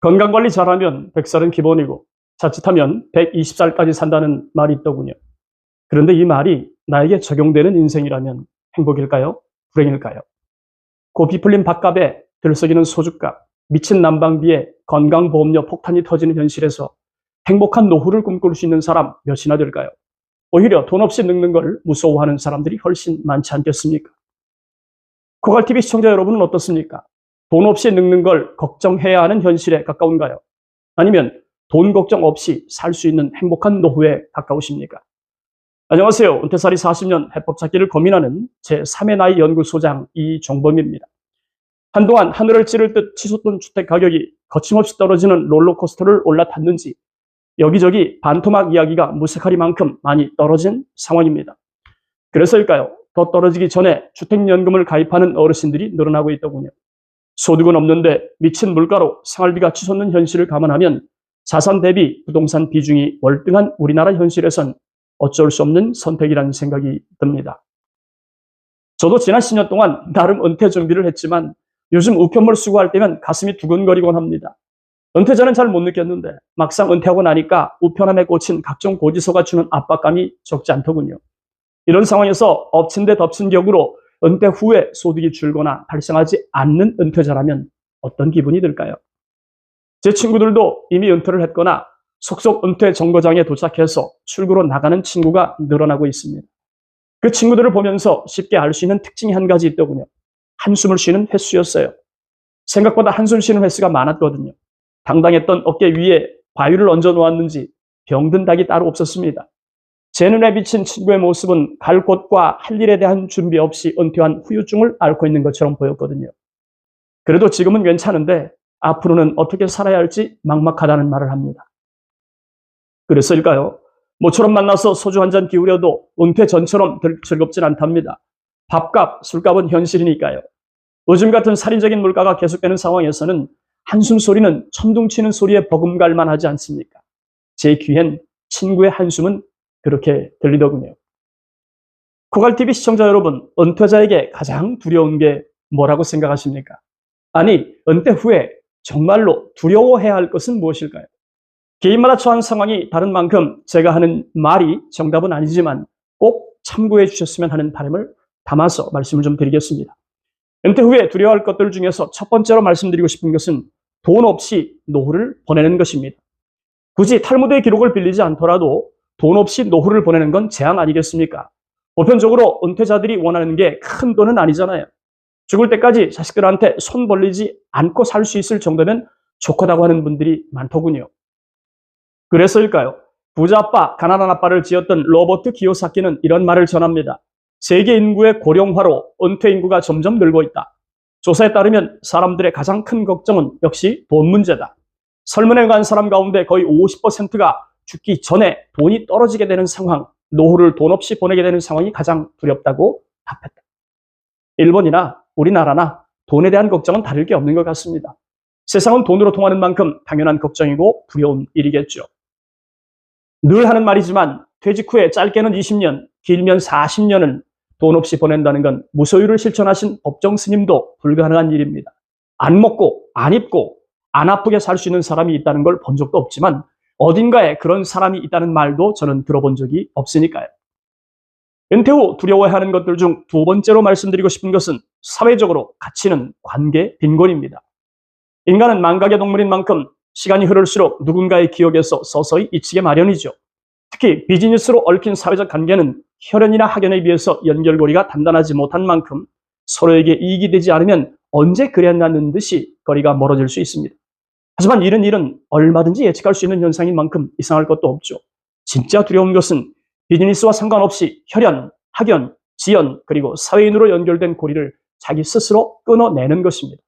건강관리 잘하면 100살은 기본이고 자칫하면 120살까지 산다는 말이 있더군요. 그런데 이 말이 나에게 적용되는 인생이라면 행복일까요? 불행일까요? 고비 풀린 밥값에 들썩이는 소주값, 미친 난방비에 건강보험료 폭탄이 터지는 현실에서 행복한 노후를 꿈꿀 수 있는 사람 몇이나 될까요? 오히려 돈 없이 늙는 걸 무서워하는 사람들이 훨씬 많지 않겠습니까? 코갈TV 시청자 여러분은 어떻습니까? 돈 없이 늙는 걸 걱정해야 하는 현실에 가까운가요? 아니면 돈 걱정 없이 살 수 있는 행복한 노후에 가까우십니까? 안녕하세요. 은퇴살이 40년 해법 찾기를 고민하는 제3의 나이 연구소장 이종범입니다. 한동안 하늘을 찌를 듯 치솟던 주택 가격이 거침없이 떨어지는 롤러코스터를 올라탔는지 여기저기 반토막 이야기가 무색하리만큼 많이 떨어진 상황입니다. 그래서일까요? 더 떨어지기 전에 주택연금을 가입하는 어르신들이 늘어나고 있더군요. 소득은 없는데 미친 물가로 생활비가 치솟는 현실을 감안하면 자산 대비 부동산 비중이 월등한 우리나라 현실에선 어쩔 수 없는 선택이라는 생각이 듭니다. 저도 지난 10년 동안 나름 은퇴 준비를 했지만 요즘 우편물 수거할 때면 가슴이 두근거리곤 합니다. 은퇴 전엔 잘 못 느꼈는데 막상 은퇴하고 나니까 우편함에 꽂힌 각종 고지서가 주는 압박감이 적지 않더군요. 이런 상황에서 엎친 데 덮친 격으로 은퇴 후에 소득이 줄거나 발생하지 않는 은퇴자라면 어떤 기분이 들까요? 제 친구들도 이미 은퇴를 했거나 속속 은퇴 정거장에 도착해서 출구로 나가는 친구가 늘어나고 있습니다. 그 친구들을 보면서 쉽게 알 수 있는 특징이 한 가지 있더군요. 한숨을 쉬는 횟수였어요. 생각보다 한숨 쉬는 횟수가 많았거든요. 당당했던 어깨 위에 바위를 얹어 놓았는지 병든 닭이 따로 없었습니다. 제 눈에 비친 친구의 모습은 갈 곳과 할 일에 대한 준비 없이 은퇴한 후유증을 앓고 있는 것처럼 보였거든요. 그래도 지금은 괜찮은데 앞으로는 어떻게 살아야 할지 막막하다는 말을 합니다. 그래서일까요? 모처럼 만나서 소주 한 잔 기울여도 은퇴 전처럼 즐겁진 않답니다. 밥값, 술값은 현실이니까요. 요즘 같은 살인적인 물가가 계속되는 상황에서는 한숨 소리는 천둥치는 소리에 버금갈 만 하지 않습니까? 제 귀엔 친구의 한숨은 그렇게 들리더군요. 코갈TV 시청자 여러분, 은퇴자에게 가장 두려운 게 뭐라고 생각하십니까? 아니, 은퇴 후에 정말로 두려워해야 할 것은 무엇일까요? 개인마다 처한 상황이 다른 만큼 제가 하는 말이 정답은 아니지만 꼭 참고해 주셨으면 하는 바람을 담아서 말씀을 좀 드리겠습니다. 은퇴 후에 두려워할 것들 중에서 첫 번째로 말씀드리고 싶은 것은 돈 없이 노후를 보내는 것입니다. 굳이 탈무드의 기록을 빌리지 않더라도 돈 없이 노후를 보내는 건 재앙 아니겠습니까? 보편적으로 은퇴자들이 원하는 게 큰 돈은 아니잖아요. 죽을 때까지 자식들한테 손 벌리지 않고 살 수 있을 정도면 좋다고 하는 분들이 많더군요. 그래서일까요? 부자 아빠, 가난한 아빠를 지었던 로버트 기요사키는 이런 말을 전합니다. 세계 인구의 고령화로 은퇴 인구가 점점 늘고 있다. 조사에 따르면 사람들의 가장 큰 걱정은 역시 돈 문제다. 설문에 간 사람 가운데 거의 50%가 죽기 전에 돈이 떨어지게 되는 상황, 노후를 돈 없이 보내게 되는 상황이 가장 두렵다고 답했다. 일본이나 우리나라나 돈에 대한 걱정은 다를 게 없는 것 같습니다. 세상은 돈으로 통하는 만큼 당연한 걱정이고 두려운 일이겠죠. 늘 하는 말이지만 퇴직 후에 짧게는 20년, 길면 40년은 돈 없이 보낸다는 건 무소유를 실천하신 법정 스님도 불가능한 일입니다. 안 먹고, 안 입고, 안 아프게 살 수 있는 사람이 있다는 걸 본 적도 없지만 어딘가에 그런 사람이 있다는 말도 저는 들어본 적이 없으니까요. 은퇴 후 두려워하는 것들 중 두 번째로 말씀드리고 싶은 것은 사회적으로 가치는 관계 빈곤입니다. 인간은 망각의 동물인 만큼 시간이 흐를수록 누군가의 기억에서 서서히 잊히게 마련이죠. 특히 비즈니스로 얽힌 사회적 관계는 혈연이나 학연에 비해서 연결고리가 단단하지 못한 만큼 서로에게 이익이 되지 않으면 언제 그랬냐는 듯이 거리가 멀어질 수 있습니다. 하지만 이런 일은 얼마든지 예측할 수 있는 현상인 만큼 이상할 것도 없죠. 진짜 두려운 것은 비즈니스와 상관없이 혈연, 학연, 지연, 그리고 사회인으로 연결된 고리를 자기 스스로 끊어내는 것입니다.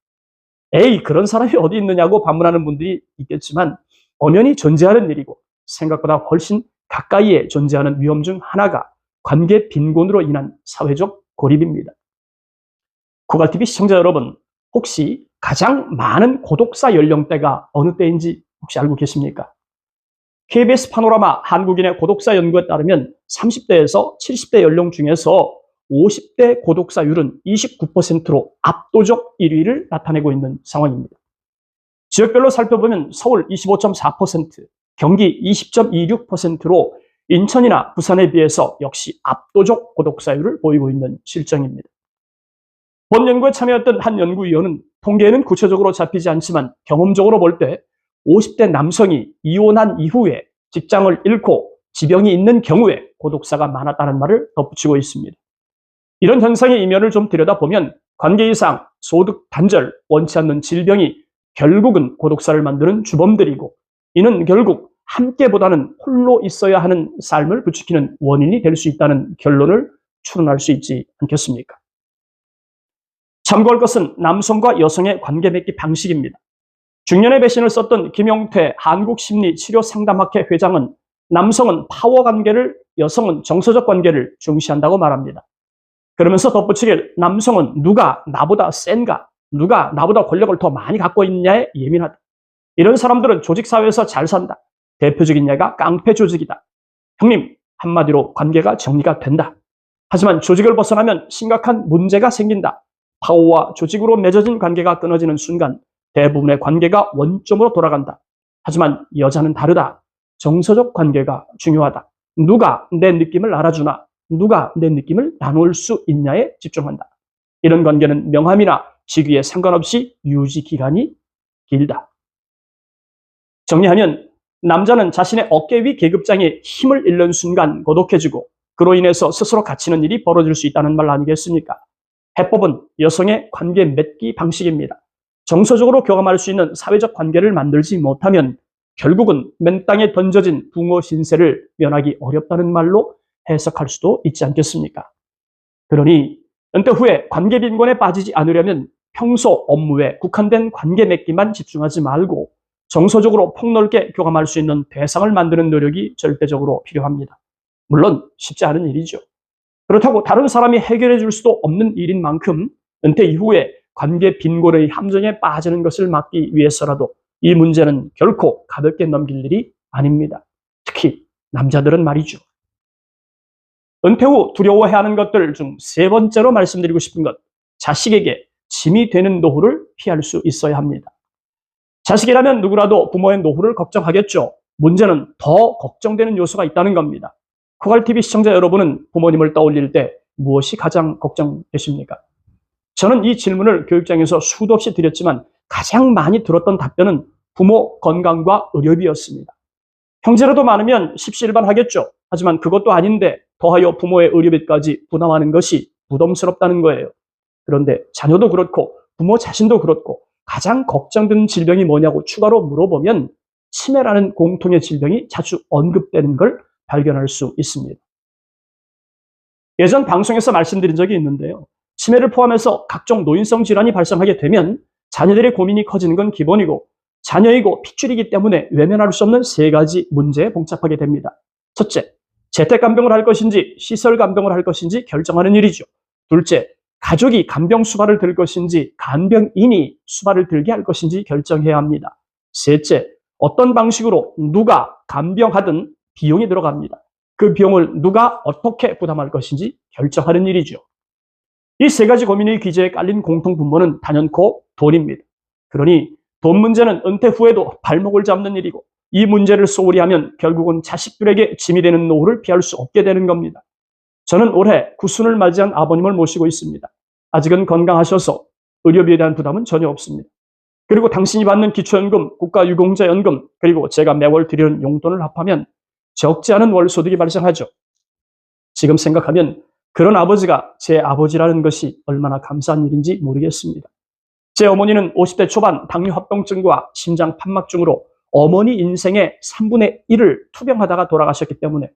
에이, 그런 사람이 어디 있느냐고 반문하는 분들이 있겠지만 엄연히 존재하는 일이고 생각보다 훨씬 가까이에 존재하는 위험 중 하나가 관계 빈곤으로 인한 사회적 고립입니다. 코갈TV 시청자 여러분, 혹시 가장 많은 고독사 연령대가 어느 때인지 혹시 알고 계십니까? KBS 파노라마 한국인의 고독사 연구에 따르면 30대에서 70대 연령 중에서 50대 고독사율은 29%로 압도적 1위를 나타내고 있는 상황입니다. 지역별로 살펴보면 서울 25.4%, 경기 20.26%로 인천이나 부산에 비해서 역시 압도적 고독사율을 보이고 있는 실정입니다. 본 연구에 참여했던 한 연구위원은 통계에는 구체적으로 잡히지 않지만 경험적으로 볼 때 50대 남성이 이혼한 이후에 직장을 잃고 지병이 있는 경우에 고독사가 많았다는 말을 덧붙이고 있습니다. 이런 현상의 이면을 좀 들여다보면 관계 이상, 소득 단절, 원치 않는 질병이 결국은 고독사를 만드는 주범들이고 이는 결국 함께보다는 홀로 있어야 하는 삶을 부추기는 원인이 될 수 있다는 결론을 추론할 수 있지 않겠습니까? 참고할 것은 남성과 여성의 관계 맺기 방식입니다. 중년의 배신을 썼던 김용태 한국심리치료상담학회 회장은 남성은 파워 관계를, 여성은 정서적 관계를 중시한다고 말합니다. 그러면서 덧붙이길 남성은 누가 나보다 센가, 누가 나보다 권력을 더 많이 갖고 있냐에 예민하다. 이런 사람들은 조직사회에서 잘 산다. 대표적인 예가 깡패 조직이다. 형님, 한마디로 관계가 정리가 된다. 하지만 조직을 벗어나면 심각한 문제가 생긴다. 파워와 조직으로 맺어진 관계가 끊어지는 순간 대부분의 관계가 원점으로 돌아간다. 하지만 여자는 다르다. 정서적 관계가 중요하다. 누가 내 느낌을 알아주나, 누가 내 느낌을 나눌 수 있냐에 집중한다. 이런 관계는 명함이나 직위에 상관없이 유지 기간이 길다. 정리하면 남자는 자신의 어깨 위 계급장에 힘을 잃는 순간 고독해지고 그로 인해서 스스로 갇히는 일이 벌어질 수 있다는 말 아니겠습니까? 해법은 여성의 관계 맺기 방식입니다. 정서적으로 교감할 수 있는 사회적 관계를 만들지 못하면 결국은 맨 땅에 던져진 붕어 신세를 면하기 어렵다는 말로 해석할 수도 있지 않겠습니까? 그러니 은퇴 후에 관계 빈곤에 빠지지 않으려면 평소 업무에 국한된 관계 맺기만 집중하지 말고 정서적으로 폭넓게 교감할 수 있는 대상을 만드는 노력이 절대적으로 필요합니다. 물론 쉽지 않은 일이죠. 그렇다고 다른 사람이 해결해 줄 수도 없는 일인 만큼 은퇴 이후에 관계 빈곤의 함정에 빠지는 것을 막기 위해서라도 이 문제는 결코 가볍게 넘길 일이 아닙니다. 특히 남자들은 말이죠. 은퇴 후 두려워해야 하는 것들 중 세 번째로 말씀드리고 싶은 것, 자식에게 짐이 되는 노후를 피할 수 있어야 합니다. 자식이라면 누구라도 부모의 노후를 걱정하겠죠. 문제는 더 걱정되는 요소가 있다는 겁니다. 코갈TV 시청자 여러분은 부모님을 떠올릴 때 무엇이 가장 걱정되십니까? 저는 이 질문을 교육장에서 수도 없이 드렸지만 가장 많이 들었던 답변은 부모 건강과 의료비였습니다. 형제라도 많으면 십시일반하겠죠. 하지만 그것도 아닌데 더하여 부모의 의료비까지 부담하는 것이 부담스럽다는 거예요. 그런데 자녀도 그렇고 부모 자신도 그렇고 가장 걱정되는 질병이 뭐냐고 추가로 물어보면 치매라는 공통의 질병이 자주 언급되는 걸 발견할 수 있습니다. 예전 방송에서 말씀드린 적이 있는데요. 치매를 포함해서 각종 노인성 질환이 발생하게 되면 자녀들의 고민이 커지는 건 기본이고 자녀이고 핏줄이기 때문에 외면할 수 없는 세 가지 문제에 봉착하게 됩니다. 첫째, 재택 간병을 할 것인지 시설 간병을 할 것인지 결정하는 일이죠. 둘째, 가족이 간병 수발을 들 것인지 간병인이 수발을 들게 할 것인지 결정해야 합니다. 셋째, 어떤 방식으로 누가 간병하든 비용이 들어갑니다. 그 비용을 누가 어떻게 부담할 것인지 결정하는 일이죠. 이 세 가지 고민의 기저에 깔린 공통 분모는 단연코 돈입니다. 그러니 돈 문제는 은퇴 후에도 발목을 잡는 일이고 이 문제를 소홀히 하면 결국은 자식들에게 짐이 되는 노후를 피할 수 없게 되는 겁니다. 저는 올해 구순을 맞이한 아버님을 모시고 있습니다. 아직은 건강하셔서 의료비에 대한 부담은 전혀 없습니다. 그리고 당신이 받는 기초연금, 국가유공자연금, 그리고 제가 매월 드리는 용돈을 합하면 적지 않은 월 소득이 발생하죠. 지금 생각하면 그런 아버지가 제 아버지라는 것이 얼마나 감사한 일인지 모르겠습니다. 제 어머니는 50대 초반 당뇨합병증과 심장 판막증으로 어머니 인생의 3분의 1을 투병하다가 돌아가셨기 때문에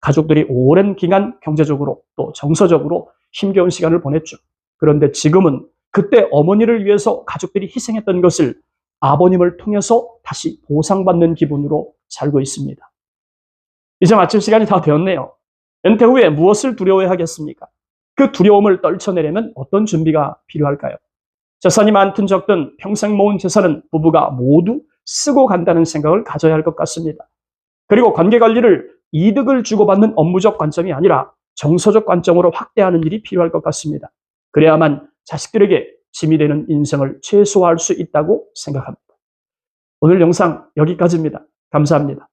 가족들이 오랜 기간 경제적으로 또 정서적으로 힘겨운 시간을 보냈죠. 그런데 지금은 그때 어머니를 위해서 가족들이 희생했던 것을 아버님을 통해서 다시 보상받는 기분으로 살고 있습니다. 이제 마칠 시간이 다 되었네요. 은퇴 후에 무엇을 두려워해야 하겠습니까? 그 두려움을 떨쳐내려면 어떤 준비가 필요할까요? 재산이 많든 적든 평생 모은 재산은 부부가 모두 쓰고 간다는 생각을 가져야 할 것 같습니다. 그리고 관계 관리를 이득을 주고받는 업무적 관점이 아니라 정서적 관점으로 확대하는 일이 필요할 것 같습니다. 그래야만 자식들에게 짐이 되는 인생을 최소화할 수 있다고 생각합니다. 오늘 영상 여기까지입니다. 감사합니다.